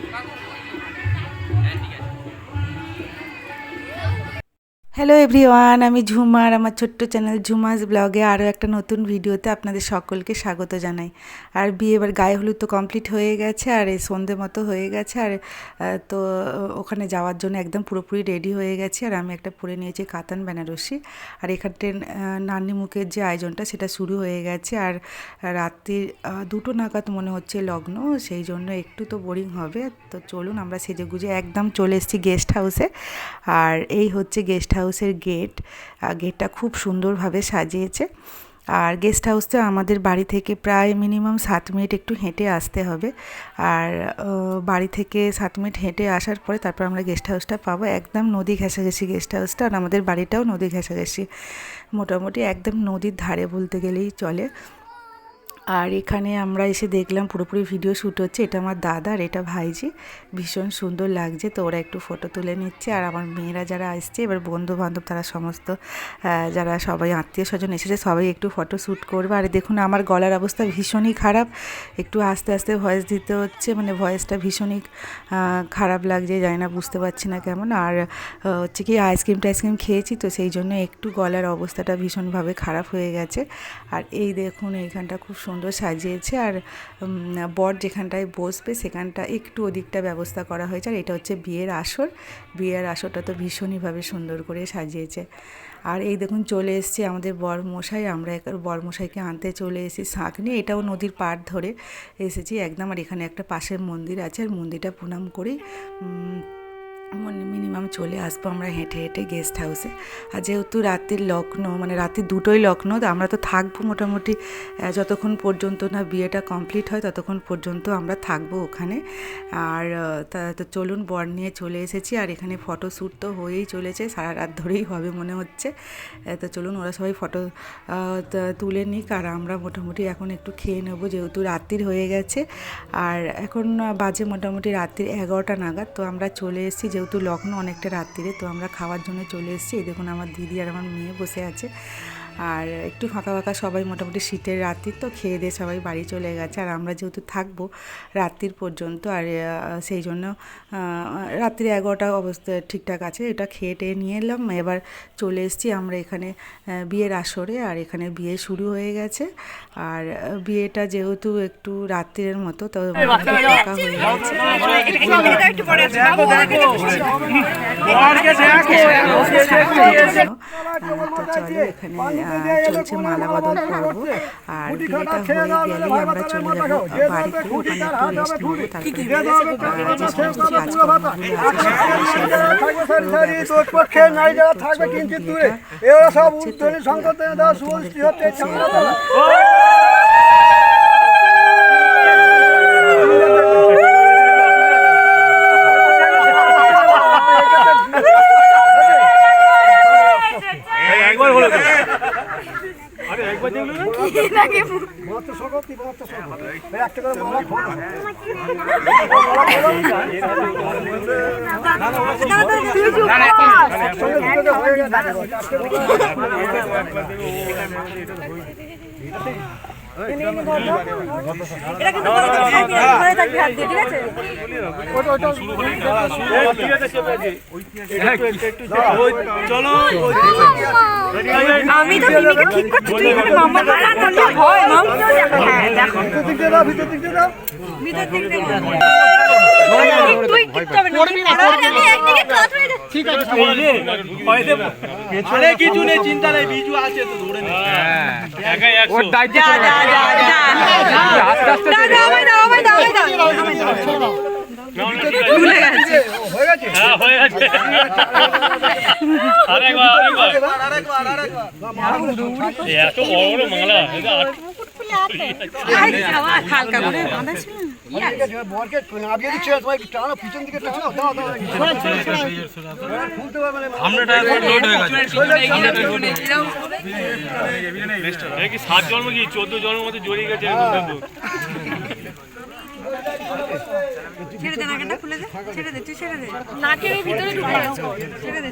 Vamos. Hello everyone আমি ঝুমার আমার ছোট্ট চ্যানেল ঝুমাস ব্লগে আরও একটা নতুন ভিডিওতে আপনাদের সকলকে স্বাগত জানাই। আর বিয়ে এবার গায়ে হলুদ তো কমপ্লিট হয়ে গেছে, আর এই সন্ধে মতো হয়ে গেছে, আর তো ওখানে যাওয়ার জন্য একদম পুরোপুরি রেডি হয়ে গেছি, আর আমি একটা পরে নিয়েছি কাতান বেনারসি। আর এখানটা নান্নি মুখের যে আয়োজনটা সেটা শুরু হয়ে গেছে, আর রাত্রির দুটো নাগাদ মনে হচ্ছে লগ্ন, সেই জন্য একটু তো বোরিং হবে। তো চলুন আমরা সেজে গুজে একদম চলে এসেছি গেস্ট হাউসে আর এই হচ্ছে গেস্ট হাউসের গেট গেটটা খুব সুন্দরভাবে সাজিয়েছে। আর গেস্ট হাউসটা আমাদের বাড়ি থেকে প্রায় মিনিমাম সাত মিনিট একটু হেঁটে আসতে হবে। আর বাড়ি থেকে সাত মিনিট হেঁটে আসার পরে তারপর আমরা গেস্ট হাউসটা পাবো। একদম নদী ঘেঁষাঘেঁষি গেস্ট হাউসটা, আর আমাদের বাড়িটাও নদী ঘেঁষাঘেঁষি মোটামুটি একদম নদীর ধারে বলতে গেলেই চলে। আর এখানে আমরা এসে দেখলাম পুরোপুরি ভিডিও শ্যুট হচ্ছে। এটা আমার দাদা আর এটা ভাইজি। ভীষণ সুন্দর লাগছে। তো ওরা একটু ফটো তুলে নিচ্ছে। আর আমার মেয়েরা যারা আসছে, এবার বন্ধু বান্ধব তারা সমস্ত যারা সবাই আত্মীয় স্বজন এসেছে, সবাই একটু ফটো শ্যুট করবে। আর দেখুন, আমার গলার অবস্থা ভীষণই খারাপ। একটু আস্তে আস্তে ভয়েস দিতে হচ্ছে। মানে ভয়েসটা ভীষণই খারাপ লাগছে। জানি না, বুঝতে পারছি না কেমন। আর হচ্ছে কি আইসক্রিম টাইসক্রিম খেয়েছি। তো সেই জন্য একটু গলার অবস্থাটা ভীষণভাবে খারাপ হয়ে গেছে। আর এই দেখুন, এইখানটা খুব সুন্দর সাজিয়েছে আর বর যেখানটায় বসবে সেখানটা একটু ওদিকটা ব্যবস্থা করা হয়েছে। আর এটা হচ্ছে বিয়ের আসর। বিয়ের আসরটা তো ভীষণইভাবে সুন্দর করে সাজিয়েছে। আর এই দেখুন চলে এসেছি আমাদের বর মশাই আমরা এক বর মশাইকে আনতে চলে এসেছি শাঁখ নিয়ে। এটাও নদীর পাড় ধরে এসেছি একদম। আর এখানে একটা পাশের মন্দির আছে। আর মন্দিরটা প্রণাম করেই মিনিমাম চলে আসব আমরা হেঁটে হেঁটে গেস্ট হাউসে আর যেহেতু রাত্রির লগ্ন মানে রাত্রি দুটোই লগ্ন, তো আমরা তো থাকব মোটামুটি যতক্ষণ পর্যন্ত না বিয়েটা কমপ্লিট হয় ততক্ষণ পর্যন্ত আমরা থাকব ওখানে। আর তা, তো চলুন বর নিয়ে চলে এসেছি আর এখানে ফটো শ্যুট তো হয়েই চলেছে, সারা রাত ধরেই হবে মনে হচ্ছে। তো চলুন ওরা সবাই ফটো তুলে নিক আর আমরা মোটামুটি এখন একটু খেয়ে নেব যেহেতু রাত্রির হয়ে গেছে। আর এখন বাজে মোটামুটি রাত্রির এগারোটা নাগাদ, তো আমরা চলে এসেছি যেহেতু লগ্ন অনেকটা রাত্রিরে, তো আমরা খাওয়ার জন্য চলে এসেছি। এই দেখুন, আমার দিদি আর আমার মেয়ে বসে আছে। আর একটু ফাঁকা ফাঁকা সবাই মোটামুটি শীতের রাত্রির তো খেয়ে দিয়ে সবাই বাড়ি চলে গেছে। আর আমরা যেহেতু থাকব রাত্রির পর্যন্ত আর সেই জন্য রাত্রি এগারোটা অবস্থা ঠিকঠাক আছে। এটা খেয়ে টেয়ে নিয়ে এলাম। এবার চলে এসেছি আমরা এখানে বিয়ের আসরে। আর এখানে বিয়ে শুরু হয়ে গেছে। আর বিয়েটা যেহেতু একটু রাত্রির মতো তো ফাঁকা হয়ে গেছে। চলো এখানে চলছে মালা বদল পর্ব আর বিয়েটা হয়ে গেলেই আমরা চলে যাব বাড়িতে ওখানে একটু রেস্ট নেব তারপরে যে সমস্ত কাজকর্মগুলো আছে সেগুলো থাকবে সব উত্তরী সংকট হচ্ছে না হয়ে আমি তো মিমিকে ঠিক করছি তুই এখানে মাম্মা না করলে হয় মাম্মা হ্যাঁ দেখো ভিতর দিক দিয়ে দাও ভিতর দিক দিয়ে দাও ভিতর দিক তুই হবে না আমি একদিকে ক্লাস হয়ে যাচ্ছি আরে কিছু নেই চিন্তা নেই বিজু আছে তো ধরে নে। একাই একশো। যা যা যা যা। যা আমায় দাও আমায় দাও আমায় দাও ভুলে গেছে? হয়ে গেছে? হ্যাঁ হয়ে গেছে। আরেকবার আরেকবার। এই এত বড় বড় মালা এটা হালকা করে বাঁধা ছিল। না সাত জন্ম কি চোদ্দ জন্মের মতো জড়িয়ে গেছে ছেড়ে দে নাকেরটা খুলে দে। ছেড়ে দে তুই ছেড়ে দে। নাকের ভিতরে ঢুকে ছেড়ে দে।